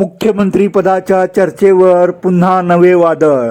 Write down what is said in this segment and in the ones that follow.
मुख्यमंत्री पदाच्या चर्चेवर पुन्हा नवे वादळ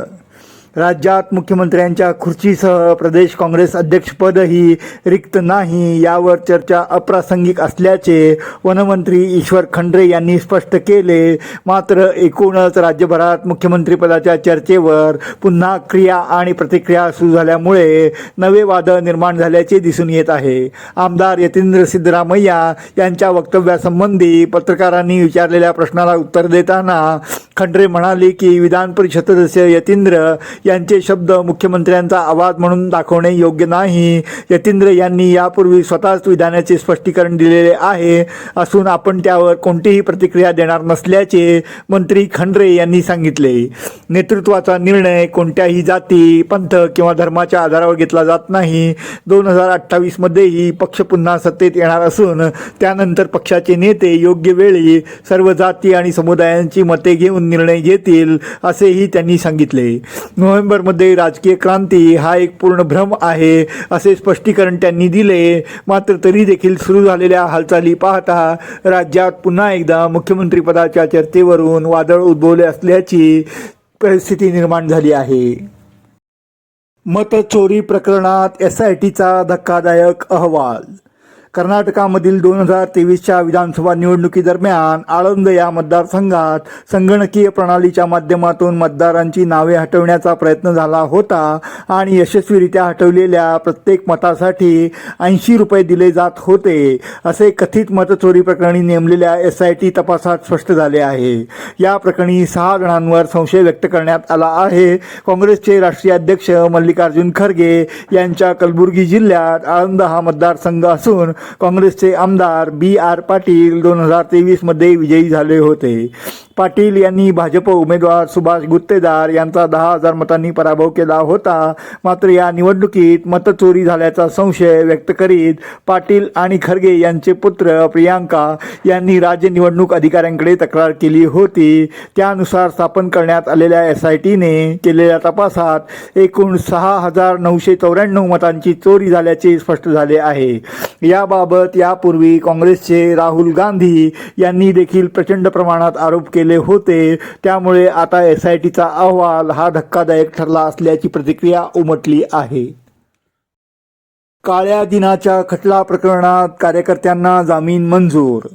राज्यात मुख्यमंत्र्यांच्या खुर्चीसह प्रदेश काँग्रेस अध्यक्षपदही रिक्त नाही यावर चर्चा अप्रासंगिक असल्याचे वनमंत्री ईश्वर खंड्रे यांनी स्पष्ट केले. मात्र एकूणच राज्यभरात मुख्यमंत्रीपदाच्या चर्चेवर पुन्हा क्रिया आणि प्रतिक्रिया सुरू झाल्यामुळे नवे वादळ निर्माण झाल्याचे दिसून येत आहे. आमदार यतींद्र सिद्धरामय्या यांच्या वक्तव्यासंबंधी पत्रकारांनी विचारलेल्या प्रश्नाला उत्तर देताना खंडरे म्हणाले की विधान परिषद सदस्य यतींद्र यांचे शब्द मुख्यमंत्र्यांचा आवाज म्हणून दाखवणे योग्य नाही. यतींद्र यांनी यापूर्वी स्वतःच विधानाचे स्पष्टीकरण दिलेले आहे असून आपण त्यावर कोणतीही प्रतिक्रिया देणार नसल्याचे मंत्री खंडरे यांनी सांगितले. नेतृत्वाचा निर्णय कोणत्याही जाती पंथ किंवा धर्माच्या आधारावर घेतला जात नाही. दोन हजार अठ्ठावीसमध्येही पक्ष पुन्हा सत्तेत येणार असून त्यानंतर पक्षाचे नेते योग्य वेळी सर्व जाती आणि समुदायांची मते घेऊन निर्णय घेतील असेही त्यांनी सांगितले. नोव्हेंबरमध्ये राजकीय क्रांती हा एक पूर्ण भ्रम आहे असे स्पष्टीकरण त्यांनी दिले. मात्र तरी देखील सुरू झालेल्या हालचाली पाहता राज्यात पुन्हा एकदा मुख्यमंत्रीपदाच्या चर्चेवरून वादळ उद्भवले असल्याची परिस्थिती निर्माण झाली आहे. मतचोरी प्रकरणात एस आय टीचा धक्कादायक अहवाल कर्नाटकामधील दोन हजार तेवीसच्या विधानसभा निवडणुकीदरम्यान आळंद या मतदारसंघात संगणकीय प्रणालीच्या माध्यमातून मतदारांची नावे हटवण्याचा प्रयत्न झाला होता आणि यशस्वीरित्या हटवलेल्या प्रत्येक मतासाठी ऐंशी रुपये दिले जात होते असे कथित मतचोरी प्रकरणी नेमलेल्या एस आय टी तपासात स्पष्ट झाले आहे. या प्रकरणी सहा जणांवर संशय व्यक्त करण्यात आला आहे. काँग्रेसचे राष्ट्रीय अध्यक्ष मल्लिकार्जुन खरगे यांच्या कलबुर्गी जिल्ह्यात आळंद हा मतदारसंघ असून काँग्रेसचे आमदार बी आर पाटील दोन हजार तेवीसमध्ये विजयी झाले होते. पाटील यांनी भाजप उमेदवार सुभाष गुत्तेदार यांचा दहा हजार मतांनी पराभव केला होता. मात्र या निवडणुकीत मतचोरी झाल्याचा संशय व्यक्त करीत पाटील आणि खरगे यांचे पुत्र प्रियांका यांनी राज्य निवडणूक अधिकाऱ्यांकडे तक्रार केली होती. त्यानुसार स्थापन करण्यात आलेल्या एस आय टीने केलेल्या तपासात एकूण सहा हजार नऊशे चौऱ्याण्णव मतांची चोरी झाल्याचे स्पष्ट झाले आहे. याबाबत यापूर्वी काँग्रेसचे राहुल गांधी यांनी देखील प्रचंड प्रमाणात आरोप केले होते. त्यामुळे आता एस आय टीचा अहवाल हा धक्कादायक ठरला असल्याची प्रतिक्रिया उमटली आहे. काळ्या दिनाच्या खटला प्रकरणात कार्यकर्त्यांना जामीन मंजूर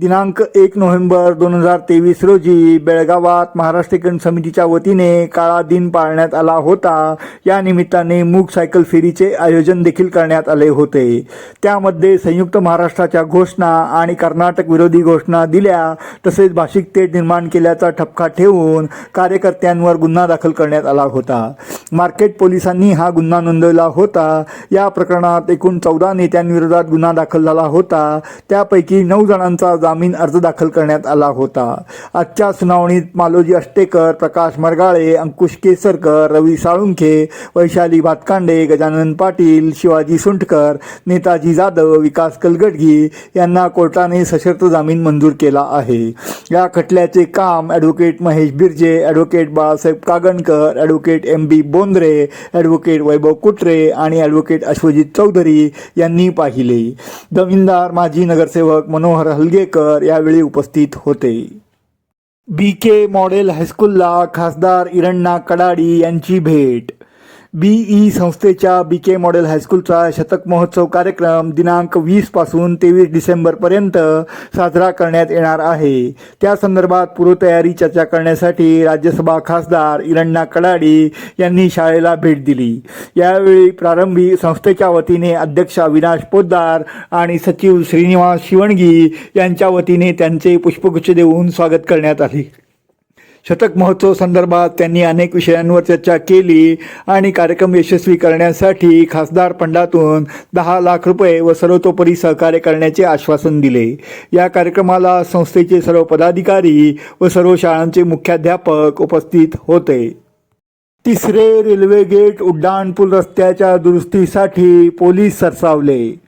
दिनांक एक नोव्हेंबर दोन हजार तेवीस रोजी बेळगावात महाराष्ट्रीकरण समितीच्या वतीने काळा दिन पाळण्यात आला होता. या निमित्ताने मूक सायकल फेरीचे आयोजन देखील करण्यात आले होते. त्यामध्ये संयुक्त महाराष्ट्राच्या घोषणा आणि कर्नाटक विरोधी घोषणा दिल्या तसेच भाषिक तेढ निर्माण केल्याचा ठपका ठेवून कार्यकर्त्यांवर गुन्हा दाखल करण्यात आला होता. मार्केट पोलिसांनी हा गुन्हा नोंदवला होता. या प्रकरणात एकूण चौदा नेत्यांविरोधात गुन्हा दाखल झाला होता. त्यापैकी नऊ जणांचा जामीन अर्ज दाखल करण्यात आला होता. आजच्या सुनावणीत मालोजी अष्टेकर प्रकाश मरगाळे अंकुश केसरकर रवी साळुंखे वैशाली भातकांडे गजानन पाटील शिवाजी सुंटकर नेताजी जाधव विकास कलगडगी यांना कोर्टाने सशर्त जामीन मंजूर केला आहे. या खटल्याचे काम advocate Mahesh Birje advocate Balasaheb Kagankar advocate M B Bondre advocate Vaibhav Kutre आणि ॲडव्होकेट अश्वजित चौधरी यांनी पाहिले. जमीनदार माजी नगरसेवक मनोहर हलगेकर यावेळी उपस्थित होते. बी के मॉडेल हायस्कूलला खासदार इरण्णा कडाडी यांची भेट. बीई संस्थेच्या बी के मॉडेल हायस्कूलचा शतक महोत्सव कार्यक्रम दिनांक वीसपासून तेवीस डिसेंबरपर्यंत साजरा करण्यात येणार आहे. त्या संदर्भात पूर्वतयारी चर्चा करण्यासाठी राज्यसभा खासदार इरण्णा कडाडी यांनी शाळेला भेट दिली. यावेळी प्रारंभी संस्थेच्या वतीने अध्यक्ष अविनाश पोद्दार आणि सचिव श्रीनिवास शिवणगी यांच्या वतीने त्यांचे पुष्पगुच्छ देऊन स्वागत करण्यात आले. शतक महोत्सव संदर्भात त्यांनी अनेक विषयांवर चर्चा केली आणि कार्यक्रम यशस्वी करण्यासाठी खासदार फंडातून दहा लाख रुपये व सर्वतोपरी सहकार्य करण्याचे आश्वासन दिले. या कार्यक्रमाला संस्थेचे सर्व पदाधिकारी व सर्व शाळांचे मुख्याध्यापक उपस्थित होते. तिसरे रेल्वे गेट उड्डाणपूल रस्त्याच्या दुरुस्तीसाठी पोलीस सरसावले.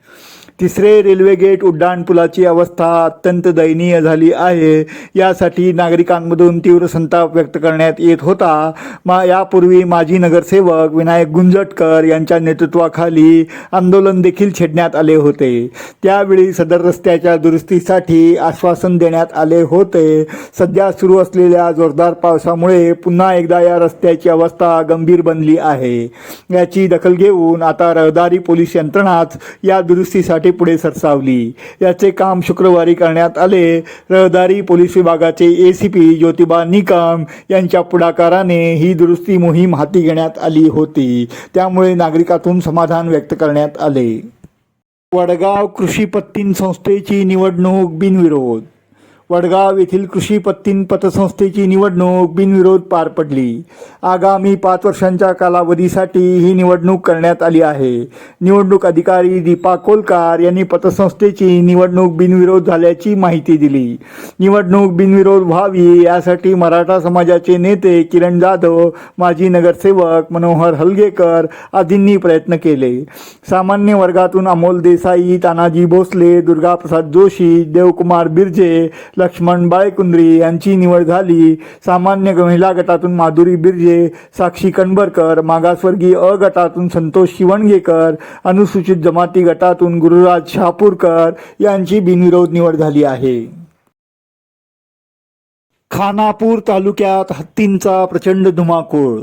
तिसरे रेल्वे गेट उड्डाणपुलाची अवस्था अत्यंत दयनीय झाली आहे. यासाठी नागरिकांमधून तीव्र संताप व्यक्त करण्यात येत होता. मा यापूर्वी माजी नगरसेवक विनायक गुंजटकर यांच्या नेतृत्वाखाली आंदोलन देखील छेडण्यात आले होते. त्यावेळी सदर रस्त्याच्या दुरुस्तीसाठी आश्वासन देण्यात आले होते. सध्या सुरू असलेल्या जोरदार पावसामुळे पुन्हा एकदा या रस्त्याची अवस्था गंभीर बनली आहे. याची दखल घेऊन आता रहदारी पोलीस यंत्रणाच या दुरुस्तीसाठी पुढे सरसावली. याचे काम शुक्रवारी करण्यात आले. रहदारी पोलीस विभागाचे A C P Jyotiba Nikam यांच्या पुढाकाराने ही दुरुस्ती मोहीम हाती घेण्यात आली होती. त्यामुळे नागरिकातून समाधान व्यक्त करण्यात आले. वडगाव कृषी पत्तीन संस्थेची निवडणूक बिनविरोध वडगाव येथील कृषी पत्तीन पतसंस्थेची निवडणूक बिनविरोध पार पडली. आगामी पाच वर्षांच्या कालावधीसाठी ही निवडणूक करण्यात आली आहे. निवडणूक अधिकारी दीपा कोलकार यांनी पतसंस्थेची निवडणूक बिनविरोध झाल्याची माहिती दिली. निवडणूक बिनविरोध व्हावी यासाठी मराठा समाजाचे नेते किरण जाधव माजी नगरसेवक मनोहर हलगेकर आदींनी प्रयत्न केले. सामान्य वर्गातून अमोल देसाई तानाजी भोसले दुर्गाप्रसाद जोशी देवकुमार बिर्जे लक्ष्मण बाळेकुंद्री यांची निवड झाली. सामान्य महिला गटातून माधुरी बिर्जे साक्षी कणबरकर मागासवर्गीय अ गटातून संतोष शिवणगेकर अनुसूचित जमाती गटातून गुरुराज शहापूरकर यांची बिनविरोध निवड झाली आहे. खानापूर तालुक्यात हत्तींचा प्रचंड धुमाकूळ.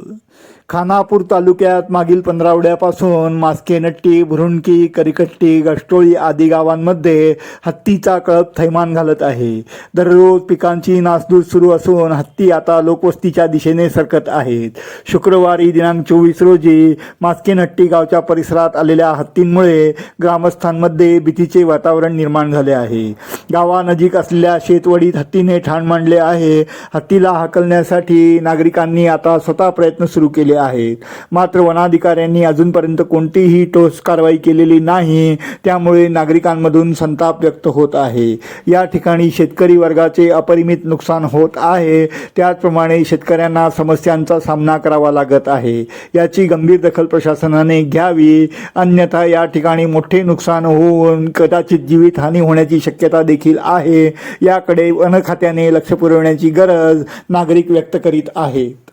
खानापूर तालुक्यात मागील पंधरावड्यापासून मास्केनट्टी भुरुणकी करिकट्टी गष्टोळी आदी गावांमध्ये हत्तीचा कळप थैमान घालत आहे. दररोज पिकांची नासधूस सुरू असून हत्ती आता लोकवस्तीच्या दिशेने सरकत आहेत. शुक्रवारी दिनांक चोवीस रोजी मास्केनहट्टी गावच्या परिसरात आलेल्या हत्तींमुळे ग्रामस्थांमध्ये भीतीचे वातावरण निर्माण झाले आहे. गावानजीक असलेल्या शेतवडीत हत्तीने ठाण मांडले आहे. हत्तीला हाकलण्यासाठी नागरिकांनी आता स्वतः प्रयत्न सुरू केले आहेत. मात्र वनाधिकाऱ्यांनी अजूनपर्यंत कोणतीही ठोस कारवाई केलेली नाही. त्यामुळे नागरिकांमधून संताप व्यक्त होत आहे. या ठिकाणी शेतकरी वर्गाचे अपरिमित नुकसान होत आहे. त्याचप्रमाणे शेतकऱ्यांना समस्यांचा सामना करावा लागत आहे. याची गंभीर दखल प्रशासनाने घ्यावी. अन्यथा या ठिकाणी मोठे नुकसान होऊन कदाचित जीवितहानी होण्याची शक्यता देखील आहे. याकडे वन खात्याने लक्ष पुरवण्याची गरज नागरिक व्यक्त करीत आहे.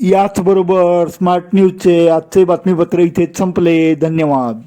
याचबरोबर स्मार्ट न्यूजचे आजचे बातमीपत्र इथेच संपले. धन्यवाद.